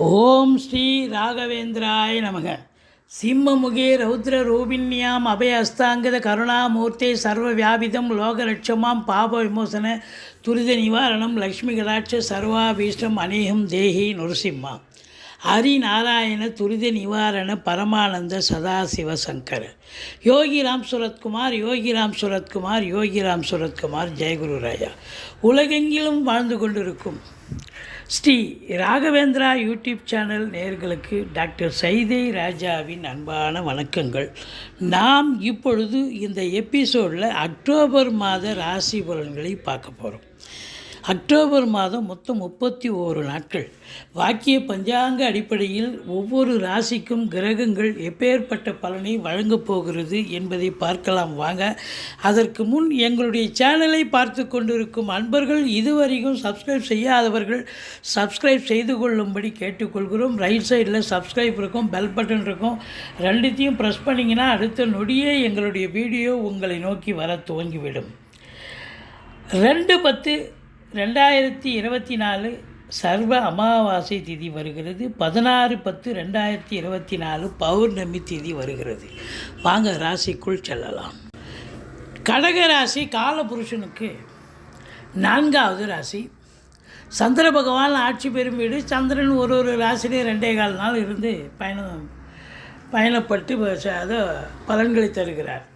ஓம் ஸ்ரீ ராகவேந்திராய நமக. சிம்மமுகே ரௌத்ர ரூபிண்யாம் அபய அஸ்தாங்கத கருணாமூர்த்தே சர்வ வியாபிதம் லோகலட்சமாம் பாப விமோசன துரித நிவாரணம் லக்ஷ்மி கடாட்ச சர்வாபீஷ்டம் அநேகம் தேகி நுரசிம்மா ஹரிநாராயண துரித நிவாரண பரமானந்த சதாசிவ சங்கர். யோகிராம் சுரத்குமார் யோகிராம் சுரத்குமார் யோகிராம் சுரத்குமார் ஜெயகுரு ராயா. உலகெங்கிலும் வாழ்ந்து கொண்டிருக்கும் ஸ்ரீ ராகவேந்திரா யூடியூப் சேனல் நேர்களுக்கு டாக்டர் சைதை ராஜாவின் அன்பான வணக்கங்கள். நாம் இப்பொழுது இந்த எபிசோடில் அக்டோபர் மாத ராசி பலன்களை பார்க்க போகிறோம் அக்டோபர் மாதம் மொத்தம் முப்பத்தி ஓரு நாட்கள். வாக்கிய பஞ்சாங்க அடிப்படையில் ஒவ்வொரு ராசிக்கும் கிரகங்கள் எப்பேற்பட்ட பலனை வழங்கப் போகிறது என்பதை பார்க்கலாம் வாங்க. அதற்கு முன் எங்களுடைய சேனலை பார்த்து கொண்டிருக்கும் அன்பர்கள் இதுவரைக்கும் சப்ஸ்கிரைப் செய்யாதவர்கள் சப்ஸ்கிரைப் செய்து கொள்ளும்படி கேட்டுக்கொள்கிறோம். ரைட் சைடில் சப்ஸ்கிரைப் இருக்கும் பெல் பட்டன் இருக்கும். ரெண்டுத்தையும் ப்ரெஸ் பண்ணிங்கன்னா அடுத்த நொடியே எங்களுடைய வீடியோ உங்களை நோக்கி வர துவங்கிவிடும். ரெண்டு பத்து ரெண்டாயிரத்தி இருபத்தி நாலு சர்வ அமாவாசை திதி வருகிறது. பதினாறு பத்து ரெண்டாயிரத்தி இருபத்தி நாலு பௌர்ணமி திதி வருகிறது. வாங்க ராசிக்குள் செல்லலாம். கடக ராசி காலபுருஷனுக்கு நான்காவது ராசி. சந்திர பகவான் ஆட்சி பெறும் வீடு. சந்திரன் ஒரு ஒரு ராசிலேயும் ரெண்டே கால் நாள் இருந்து பயணம் பயணப்பட்டு அதை பலன்களை தருகிறார்.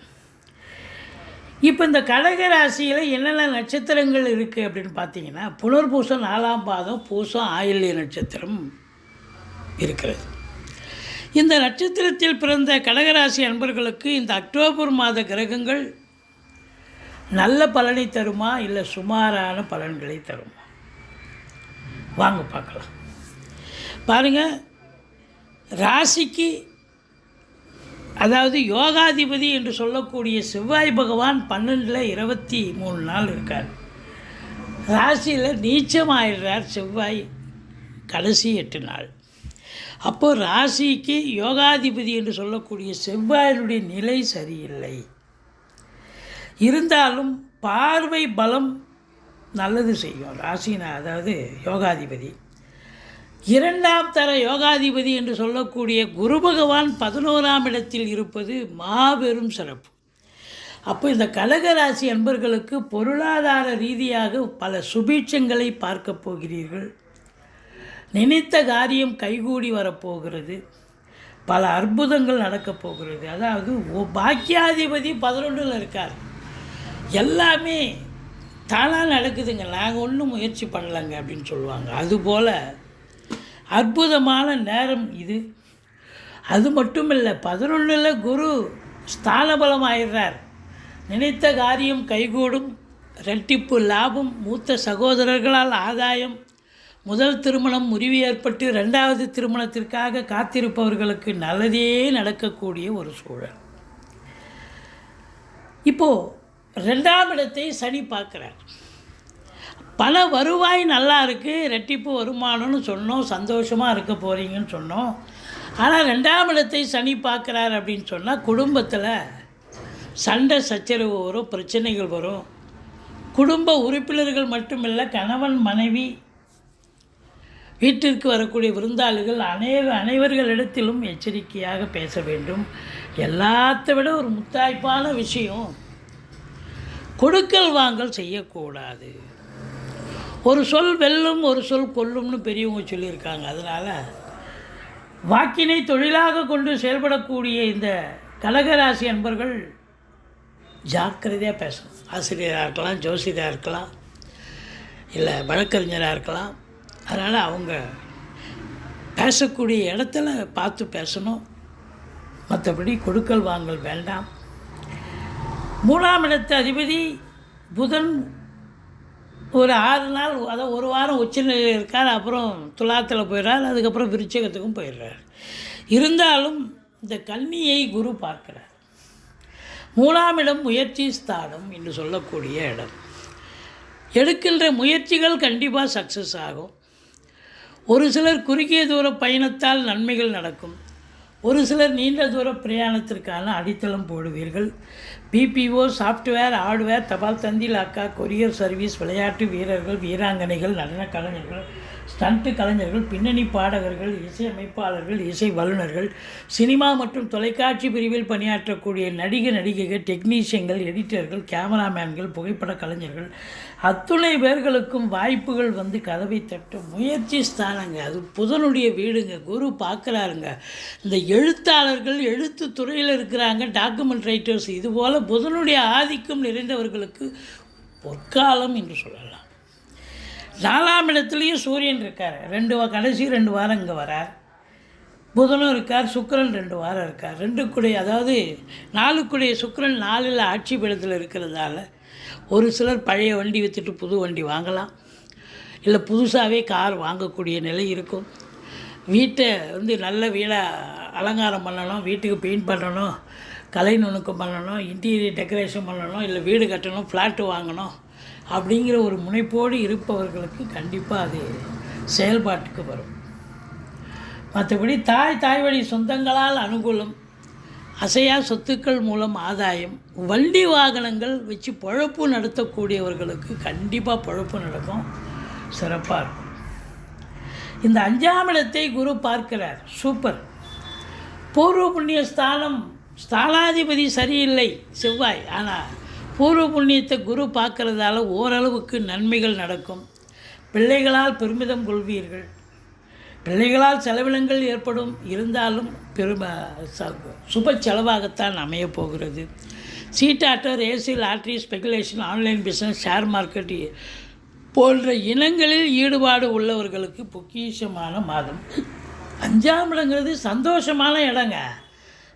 இப்போ இந்த கடக ராசியில் என்னென்ன நட்சத்திரங்கள் இருக்குது அப்படின்னு பார்த்தீங்கன்னா புனர்பூசம் நாலாம் பாதம் பூசம் ஆயில்ய நட்சத்திரம் இருக்கிறது. இந்த நட்சத்திரத்தில் பிறந்த கடகராசி அன்பர்களுக்கு இந்த அக்டோபர் மாத கிரகங்கள் நல்ல பலனை தருமா இல்லை சுமாரான பலன்களை தருமா? வாங்க பார்க்கலாம். பாருங்கள் ராசிக்கு அதாவது யோகாதிபதி என்று சொல்லக்கூடிய செவ்வாய் பகவான் பன்னெண்டில் இருபத்தி மூணு நாள் இருக்கார். ராசியில் நீச்சமாயிடுறார் செவ்வாய் கடைசி எட்டு நாள். அப்போது ராசிக்கு யோகாதிபதி என்று சொல்லக்கூடிய செவ்வாயினுடைய நிலை சரியில்லை. இருந்தாலும் பார்வை பலம் நல்லது செய்யும். ராசினா அதாவது யோகாதிபதி. இரண்டாம் தர யோகாதிபதி என்று சொல்லக்கூடிய குரு பகவான் பதினோராம் இடத்தில் இருப்பது மாபெரும் சிறப்பு. அப்போ இந்த கடகராசி அன்பர்களுக்கு பொருளாதார ரீதியாக பல சுபீட்சங்களை பார்க்க போகிறீர்கள். நினைத்த காரியம் கைகூடி வரப்போகிறது. பல அற்புதங்கள் நடக்கப் போகிறது. அதாவது பாக்கியாதிபதி பதினொன்றில் இருக்கார். எல்லாமே தானாக நடக்குதுங்க. நாங்கள் ஒன்றும் முயற்சி பண்ணலைங்க அப்படின்னு சொல்லுவாங்க. அதுபோல் அற்புதமான நேரம் இது. அது மட்டும் இல்லை பதினொன்றில் குரு ஸ்தானபலம் ஆயிடுறார் நினைத்த காரியம் கைகூடும் ரெட்டிப்பு லாபம் மூத்த சகோதரர்களால் ஆதாயம். முதல் திருமணம் முறிவு ஏற்பட்டு ரெண்டாவது திருமணத்திற்காக காத்திருப்பவர்களுக்கு நல்லதே நடக்கக்கூடிய ஒரு சூழல். இப்போது ரெண்டாம் இடத்தை சனி பார்க்குறார். பல வருவாய் நல்லா இருக்குது ரெட்டிப்பு வருமானம்னு சொன்னோம் சந்தோஷமாக இருக்க போகிறீங்கன்னு சொன்னோம். ஆனால் ரெண்டாம் இடத்தை சனி பார்க்குறார் அப்படின்னு சொன்னால் குடும்பத்தில் சண்டை சச்சரவு வரும் பிரச்சனைகள் வரும். குடும்ப உறுப்பினர்கள் மட்டுமில்லை கணவன் மனைவி வீட்டிற்கு வரக்கூடிய விருந்தாளிகள் அனைவ அனைவர்களிடத்திலும் எச்சரிக்கையாக பேச வேண்டும். எல்லாத்த விட ஒரு முத்தாய்ப்பான விஷயம் கொடுக்கல் வாங்கல் செய்யக்கூடாது. ஒரு சொல் வெல்லும் ஒரு சொல் கொல்லும்னு பெரியவங்க சொல்லியிருக்காங்க. அதனால் வாக்கினை தொழிலாக கொண்டு செயல்படக்கூடிய இந்த கடகராசி அன்பர்கள் ஜாக்கிரதையாக பேசணும். ஆசிரியராக இருக்கலாம் ஜோசியராக இருக்கலாம் இல்லை வழக்கறிஞராக இருக்கலாம். அதனால் அவங்க பேசக்கூடிய இடத்துல பார்த்து பேசணும். மற்றபடி கொடுக்கல் வாங்கல் வேண்டாம். மூணாம் இடத்து அதிபதி புதன் ஒரு ஆறு நாள் அதாவது ஒரு வாரம் உச்சநிலையில் இருக்கார் அப்புறம் துலாத்தில் போயிடுறார் அதுக்கப்புறம் விருச்சகத்துக்கும் போயிடுறார். இருந்தாலும் இந்த கன்னியை குரு பார்க்கிறார். மூணாம் இடம் முயற்சி ஸ்தானம் என்று சொல்லக்கூடிய இடம். எடுக்கின்ற முயற்சிகள் கண்டிப்பாக சக்ஸஸ் ஆகும். ஒரு சிலர் குறுகிய தூர பயணத்தால் நன்மைகள் நடக்கும். ஒரு சிலர் நீண்ட தூர பிரயாணத்திற்கான அடித்தளம் போடுவீர்கள். பிபிஓ சாஃப்ட்வேர் ஹார்ட்வேர் தபால் தந்தி லாக்கா கொரியர் சர்வீஸ் விளையாட்டு வீரர்கள் வீராங்கனைகள் நடன கலைஞர்கள் ஸ்டண்ட்டு கலைஞர்கள் பின்னணி பாடகர்கள் இசையமைப்பாளர்கள் இசை வல்லுநர்கள் சினிமா மற்றும் தொலைக்காட்சி பிரிவில் பணியாற்றக்கூடிய நடிகை நடிகைகள் டெக்னீஷியன்கள் எடிட்டர்கள் கேமராமேன்கள் புகைப்பட கலைஞர்கள் அத்துணை பேர்களுக்கும் வாய்ப்புகள் வந்து கதவை தட்ட முயற்சி ஸ்தானங்க. அது புதனுடைய வீடுங்க. குரு பார்க்குறாருங்க. இந்த எழுத்தாளர்கள் எழுத்து துறையில் இருக்கிறாங்க டாக்குமெண்ட் ரைட்டர்ஸ் இது போல் புதனுடைய ஆதிக்கம் நிறைந்தவர்களுக்கு பொற்காலம் என்று சொல்லலாம். நாலாம் இடத்துலையும் சூரியன் இருக்கார். ரெண்டு கடைசி ரெண்டு வாரம் இங்கே வரார். புதனும் இருக்கார் சுக்கரன் ரெண்டு வாரம் இருக்கார். ரெண்டுக்குடைய அதாவது நாலுக்குடைய சுக்கரன் நாலில் ஆட்சி பீடத்தில் இருக்கிறதால ஒரு சிலர் பழைய வண்டி விற்றுட்டு புது வண்டி வாங்கலாம். இல்லை புதுசாகவே கார் வாங்கக்கூடிய நிலை இருக்கும். வீட்டை வந்து நல்ல வீடாக அலங்காரம் பண்ணணும் வீட்டுக்கு பெயிண்ட் பண்ணணும். கலை நுணுக்கம் பண்ணணும் இன்டீரியர் டெக்கரேஷன் பண்ணணும் இல்லை வீடு கட்டணும் ஃப்ளாட்டு வாங்கணும் அப்படிங்கிற ஒரு முனைப்போடு இருப்பவர்களுக்கு கண்டிப்பாக அது செயல்பாட்டுக்கு வரும். மற்றபடி தாய் தாய் வழி சொந்தங்களால் அனுகூலம் அசையா சொத்துக்கள் மூலம் ஆதாயம் வண்டி வாகனங்கள் வச்சு பொழப்பு நடத்தக்கூடியவர்களுக்கு கண்டிப்பாக பொழப்பு நடக்கும் சிறப்பாக இருக்கும். இந்த அஞ்சாம் இடத்தை குரு பார்க்கிறார். சூப்பர். பூர்வ புண்ணிய ஸ்தானம் ஸ்தானாதிபதி சரியில்லை செவ்வாய். ஆனால் பூர்வ புண்ணியத்தை குரு பார்க்கறதால ஓரளவுக்கு நன்மைகள் நடக்கும். பிள்ளைகளால் பெருமிதம் கொள்வீர்கள். பிள்ளைகளால் செலவினங்கள் ஏற்படும். இருந்தாலும் பெரும ச- சுப செலவாகத்தான் அமையப் போகிறது. சீட்டாட்டர் AC lottery speculation online business share market போன்ற இனங்களில் ஈடுபாடு உள்ளவர்களுக்கு பொக்கிஷமான மாதம். அஞ்சாம் இடங்கிறது சந்தோஷமான இடங்க.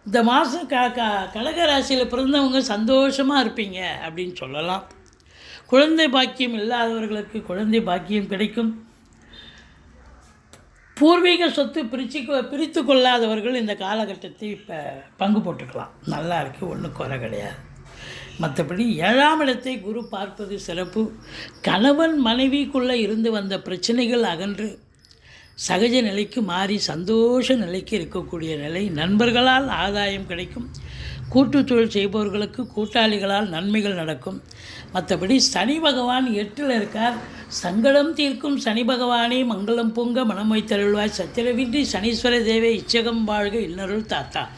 இந்த மாதம் க க கடகராசியில் பிறந்தவங்க சந்தோஷமாக இருப்பீங்க அப்படின்னு சொல்லலாம். குழந்தை பாக்கியம் இல்லாதவர்களுக்கு குழந்தை பாக்கியம் கிடைக்கும். பூர்வீக சொத்து பிரிச்சு பிரித்து கொள்ளாதவர்கள் இந்த காலகட்டத்தை இப்போ பங்கு போட்டுக்கலாம். நல்லா இருக்குது ஒன்றும் குறை கிடையாது. மற்றபடி ஏழாம் இடத்தை குரு பார்ப்பது சிறப்பு. கணவன் மனைவிக்குள்ளே இருந்து வந்த பிரச்சனைகள் அகன்று சகஜ நிலைக்கு மாறி சந்தோஷ நிலைக்கு இருக்கக்கூடிய நிலை. நண்பர்களால் ஆதாயம் கிடைக்கும். கூட்டு தொழில் செய்பவர்களுக்கு கூட்டாளிகளால் நன்மைகள் நடக்கும். மற்றபடி சனி பகவான் எட்டில் இருக்கார். சங்கடம் தீர்க்கும் சனி பகவானே மங்களம் பொங்க மனம் வைத்தருள்வாய். சத்திரவின்றி சனீஸ்வர தேவை இச்சகம் வாழ்க இன்னருள் தாத்தா.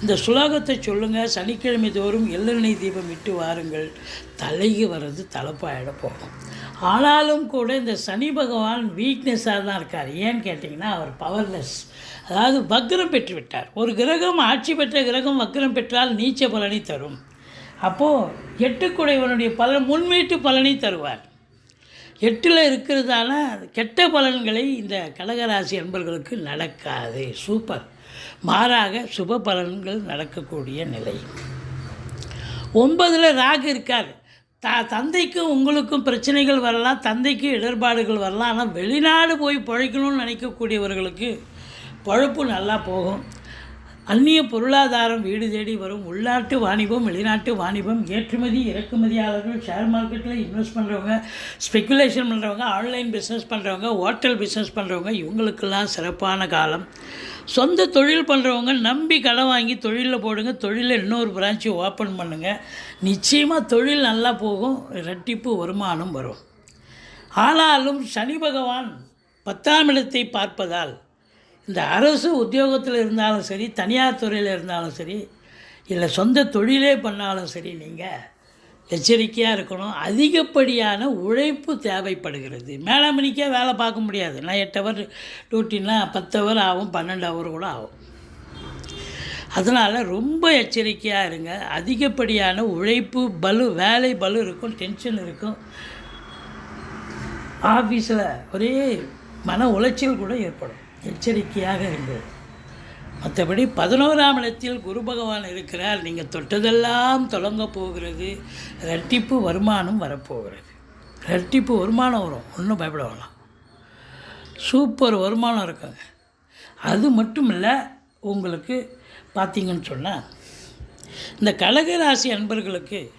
இந்த சுலோகத்தை சொல்லுங்கள் சனிக்கிழமை தோறும் எள்ளெண்ணெய் தீபம் விட்டு வாருங்கள். தலைக்கு வர்றது தலைப்பாயிட போகும். ஆனாலும் கூட இந்த சனி பகவான் வீக்னஸாக தான் இருக்கார். ஏன்னு கேட்டிங்கன்னா அவர் பவர்லெஸ் அதாவது வக்ரம் பெற்று விட்டார் ஒரு கிரகம் ஆட்சி பெற்ற கிரகம் வக்ரம் பெற்றால் நீச்ச பலனை தரும். அப்போது எட்டுக்குடையவனுடைய பலன் முன்மீட்டு பலனை தருவார். எட்டில் இருக்கிறதால கெட்ட பலன்களை இந்த கடகராசி அன்பர்களுக்கு நடக்காது. சூப்பர். மாறாக சுப பலன்கள் நடக்கக்கூடிய நிலை. ஒன்பதில் ராகு இருக்கார். த தந்தைக்கும் உங்களுக்கும் பிரச்சனைகள் வரலாம் தந்தைக்கு இடர்பாடுகள் வரலாம் ஆனால் வெளிநாடு போய் பிழைக்கணும்னு நினைக்கக்கூடியவர்களுக்கு பழப்பு நல்லா போகும். அந்நிய பொருளாதாரம் வீடு தேடி வரும். உள்நாட்டு வாணிபம் வெளிநாட்டு வாணிபம் ஏற்றுமதி இறக்குமதியாளர்கள் ஷேர் மார்க்கெட்டில் இன்வெஸ்ட் பண்ணுறவங்க ஸ்பெக்குலேஷன் பண்ணுறவங்க ஆன்லைன் பிஸ்னஸ் பண்ணுறவங்க ஹோட்டல் பிஸ்னஸ் பண்ணுறவங்க இவங்களுக்கெல்லாம் சிறப்பான காலம். சொந்த தொழில் பண்ணுறவங்க நம்பி கடன் வாங்கி தொழிலில் போடுங்க. தொழிலில் இன்னொரு பிரான்ச்சு ஓப்பன் பண்ணுங்கள் நிச்சயமாக தொழில் நல்லா போகும். ரெட்டிப்பு வருமானம் வரும். ஆனாலும் சனி பகவான் பத்தாம் இடத்தை பார்ப்பதால் இந்த அரசு உத்தியோகத்தில் இருந்தாலும் சரி தனியார் துறையில் இருந்தாலும் சரி இல்லை சொந்த தொழிலே பண்ணாலும் சரி நீங்கள் எச்சரிக்கையாக இருக்கணும். அதிகப்படியான உழைப்பு தேவைப்படுகிறது. மேலாமணிக்காக வேலை பார்க்க முடியாது. நான் எட்டு ஹவர் டியூட்டின்னா பத்து ஹவர் ஆகும் பன்னெண்டு ஹவர் கூட ஆகும். அதனால் ரொம்ப எச்சரிக்கையாக இருங்க. அதிகப்படியான உழைப்பு பலு வேலை பலு இருக்கும் டென்ஷன் இருக்கும். ஆஃபீஸில் ஒரே மன உளைச்சல் கூட ஏற்படும். எச்சரிக்கையாக இருந்தது மற்றபடி பதினோராம் இடத்தில் குரு பகவான் இருக்கிறார். நீங்கள் தொட்டதெல்லாம் தொடங்க போகிறது. ரெட்டிப்பு வருமானம் வரப்போகிறது. ரெட்டிப்பு வருமானம் வரும். ஒன்றும் பயப்பட வேணாம். சூப்பர் வருமானம் இருக்குங்க. அது மட்டும் இல்லை உங்களுக்கு பார்த்தீங்கன்னு சொன்னால் இந்த கடகராசி அன்பர்களுக்கு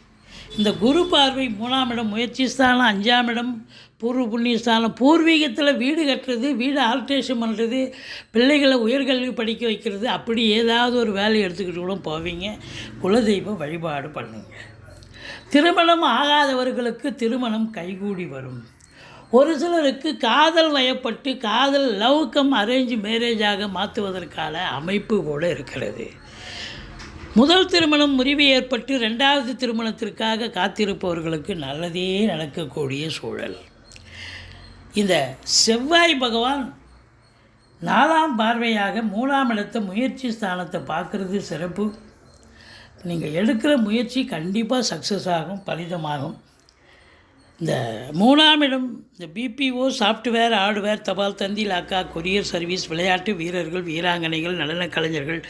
இந்த குரு பார்வை மூணாம் இடம் முயற்சி ஸ்தானம் அஞ்சாம் இடம் பூர்வ புண்ணியஸ்தானம் பூர்வீகத்தில் வீடு கட்டுறது வீடு ஆல்ட்ரேஷன் பண்ணுறது பிள்ளைகளை உயர்கல்வி படிக்க வைக்கிறது அப்படி ஏதாவது ஒரு வேலையை எடுத்துக்கிட்டு கூட போவீங்க. குலதெய்வ வழிபாடு பண்ணுங்க. திருமணம் ஆகாதவர்களுக்கு திருமணம் கைகூடி வரும். ஒரு சிலருக்கு காதல் வயப்பட்டு காதல் லவ் கம் அரேஞ்ச் மேரேஜாக மாற்றுவதற்கான அமைப்பு கூட இருக்கிறது. முதல் திருமணம் முறிவு ஏற்பட்டு ரெண்டாவது திருமணத்திற்காக காத்திருப்பவர்களுக்கு நல்லதே நடக்கக்கூடிய சூழல். இந்த செவ்வாய் பகவான் நாலாம் பார்வையாக மூணாம் இடத்த முயற்சி ஸ்தானத்தை பார்க்குறது சிறப்பு. நீங்கள் எடுக்கிற முயற்சி கண்டிப்பாக சக்ஸஸ் ஆகும் பலிதமாகும் இந்த மூணாம் இடம் இந்த பிபிஓ சாஃப்ட்வேர் ஹார்ட்வேர் தபால் தந்தி லாக்கா கொரியர் சர்வீஸ் விளையாட்டு வீரர்கள் வீராங்கனைகள் நடனக் கலைஞர்கள்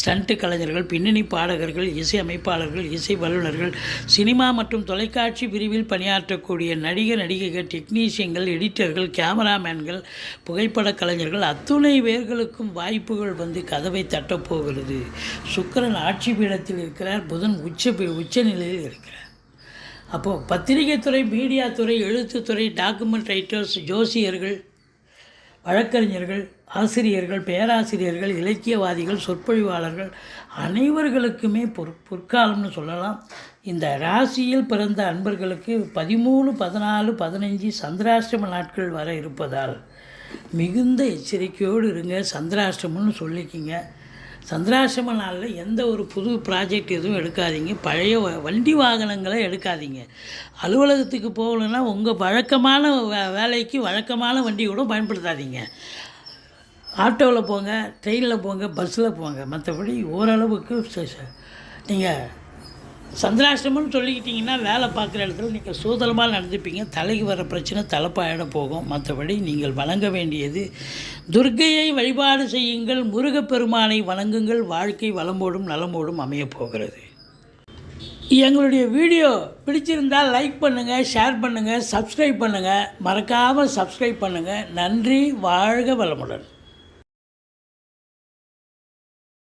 ஸ்டண்ட்டு கலைஞர்கள் பின்னணி பாடகர்கள் இசை அமைப்பாளர்கள் இசை வல்லுநர்கள் சினிமா மற்றும் தொலைக்காட்சி பிரிவில் பணியாற்றக்கூடிய நடிகர் நடிகைகள் டெக்னீஷியன்கள் எடிட்டர்கள் கேமராமேன்கள் புகைப்படக் கலைஞர்கள் அத்துணை பேர்களுக்கும் வாய்ப்புகள் வந்து கதவை தட்டப்போகிறது சுக்கரன் ஆட்சி பீடத்தில் இருக்கிறார். புதன் உச்ச உச்ச நிலையில் இருக்கிறார். அப்போது பத்திரிகைத்துறை மீடியா துறை எழுத்துத்துறை டாக்குமெண்ட் ரைட்டர்ஸ் ஜோசியர்கள் வழக்கறிஞர்கள் ஆசிரியர்கள் பேராசிரியர்கள் இலக்கியவாதிகள் சொற்பொழிவாளர்கள் அனைவர்களுக்குமே பொற் பொற்காலம்னு சொல்லலாம். இந்த ராசியில் பிறந்த அன்பர்களுக்கு பதிமூணு பதினாலு பதினஞ்சு சந்திராஷ்டம நாட்கள் வர இருப்பதால் மிகுந்த எச்சரிக்கையோடு இருங்க. சந்திராஷ்டமம்னு சொல்லிக்கிங்க. சந்திராசிரம நாளில் எந்த ஒரு புது ப்ராஜெக்ட் எதுவும் எடுக்காதீங்க. பழைய வண்டி வாகனங்களை எடுக்காதீங்க. அலுவலகத்துக்கு போகணுன்னா உங்கள் வழக்கமான வே வேலைக்கு வழக்கமான வண்டி கூட பயன்படுத்தாதீங்க. ஆட்டோவில் போங்க ட்ரெயினில் போங்க பஸ்ஸில் போங்க. மற்றபடி ஓரளவுக்கு நீங்கள் சந்திராஷ்டமம்னு சொல்லிக்கிட்டிங்கன்னா வேலை பார்க்குற இடத்துல நீங்கள் சூதலமாக நடந்துப்பீங்க. தலைக்கு வர பிரச்சனை தலைப்பாயிட போகும். மற்றபடி நீங்கள் வழங்க வேண்டியது துர்க்கையை வழிபாடு செய்யுங்கள் முருகப்பெருமானை வணங்குங்கள் வாழ்க்கை வளமோடும் நலமோடும் அமையப் போகிறது. எங்களுடைய வீடியோ பிடிச்சிருந்தால் லைக் பண்ணுங்கள் ஷேர் பண்ணுங்கள் சப்ஸ்கிரைப் பண்ணுங்கள் மறக்காமல் சப்ஸ்கிரைப் பண்ணுங்கள் நன்றி வாழ்க வளமுடன்.